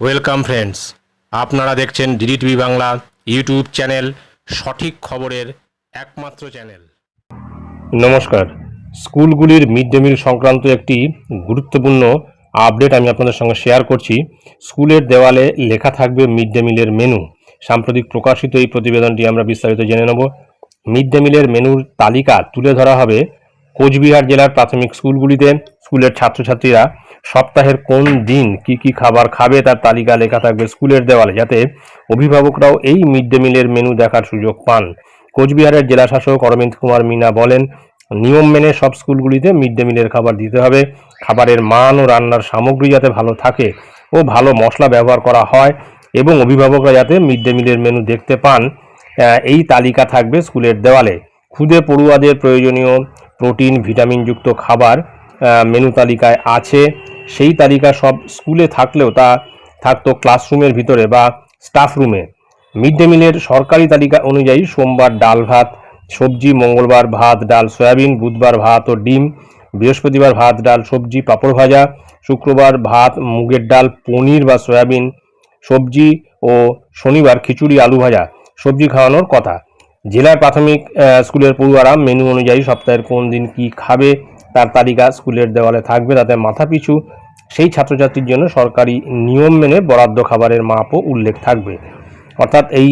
Welcome friends আপনারা দেখছেন DD TV Bangla YouTube channel সঠিক খবরের একমাত্র চ্যানেল নমস্কার। স্কুলগুলির মিড ডে মিল সংক্রান্ত একটি গুরুত্বপূর্ণ আপডেট আমি আপনাদের সঙ্গে শেয়ার করছি। স্কুলের দেওয়ালে লেখা থাকবে মিড ডে মিলের মেনু সাম্প্রতিক প্রকাশিত এই প্রতিবেদনটি আমরা বিস্তারিত জেনে নেব। মিড ডে মিলের মেনুর তালিকা তুলে ধরা হবে কোচবিহার জেলার প্রাথমিক স্কুলগুলিতে। স্কুলের ছাত্রছাত্রীরা সপ্তাহের কোন দিন কি কি খাবার খাবে তার তালিকা লেখা থাকবে স্কুলের দেওয়ালে, যাতে অভিভাবকরাও এই মিড ডে মিলের মেনু দেখার সুযোগ পান। কোচবিহারের জেলা শাসক অরবিন্দ কুমার মিনা বলেন, নিয়ম মেনে সব স্কুলগুলিতে মিড ডে মিলের খাবার দিতে হবে। খাবারের মান ও রান্নার সামগ্রী যাতে ভালো থাকে ও ভালো মশলা ব্যবহার করা হয় এবং অভিভাবকরা যাতে মিড ডে মিলের মেনু দেখতে পান এই তালিকা থাকবে স্কুলের দেওয়ালে। খুদে পড়ুয়াদের প্রয়োজনীয় প্রোটিন, ভিটামিনযুক্ত খাবার মেনু তালিকায় আছে। সেই তালিকা সব স্কুলে থাকলেও তা থাকতো ক্লাসরুমের ভিতরে বা স্টাফ রুমে মিড ডে মিলের সরকারি তালিকা অনুযায়ী সোমবার ডাল ভাত, সবজি, মঙ্গলবার ভাত, ডাল, সয়াবিন, বুধবার ভাত ও ডিম, বৃহস্পতিবার ভাত, ডাল, সবজি, পাঁপড় ভাজা, শুক্রবার ভাত, মুগের ডাল, পনির বা সয়াবিন, সবজি ও শনিবার খিচুড়ি, আলু ভাজা, সবজি খাওয়ানোর কথা। জেলার প্রাথমিক স্কুলের পড়ুয়ারা মেনু অনুযায়ী সপ্তাহের কোন দিন কি খাবে তার তালিকা স্কুলের দেওয়ালে থাকবে তাতে মাথাপিছু সেই ছাত্রছাত্রীর জন্য সরকারি নিয়ম মেনে বরাদ্দ খাবারের মাপও উল্লেখ থাকবে। অর্থাৎ এই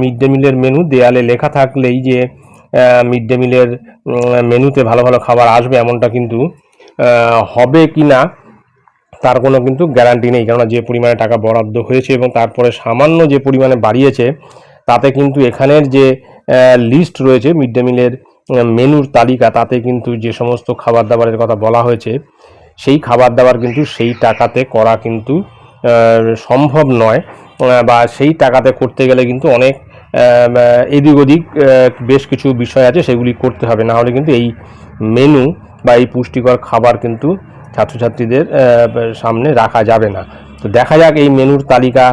মিড ডে মিলের মেনু দেয়ালে লেখা থাকলেই যে মিড ডে মিলের মেনুতে ভালো ভালো খাবার আসবে এমনটা কিন্তু হবে কি না, তার কোনো কিন্তু গ্যারান্টি নেই। কেননা যে পরিমাণে টাকা বরাদ্দ হয়েছে এবং তারপরে সামান্য যে পরিমাণে বাড়িয়েছে, তাতে কিন্তু এখানের যে লিস্ট রয়েছে মিড ডে মিলের মেনুর তালিকা, তাতে কিন্তু যে সমস্ত খাবার দাবারের কথা বলা হয়েছে, সেই খাবার দাবার কিন্তু সেই টাকাতে করা কিন্তু সম্ভব নয় বা সেই টাকাতে করতে গেলে কিন্তু অনেক এদিক ওদিক বেশ কিছু বিষয় আছে, সেগুলি করতে হবে। না হলে কিন্তু এই মেনু বা এই পুষ্টিকর খাবার কিন্তু ছাত্রছাত্রীদের সামনে রাখা যাবে না। তো দেখা যাক এই মেনুর তালিকা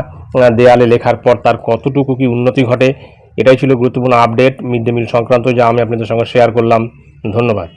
দেয়ালে লেখার পর তার কতটুকু কি উন্নতি ঘটে। এটাই ছিল গুরুত্বপূর্ণ আপডেট মিড ডে মিল সংক্রান্ত, যা আমি আপনাদের সঙ্গে শেয়ার করলাম। ধন্যবাদ।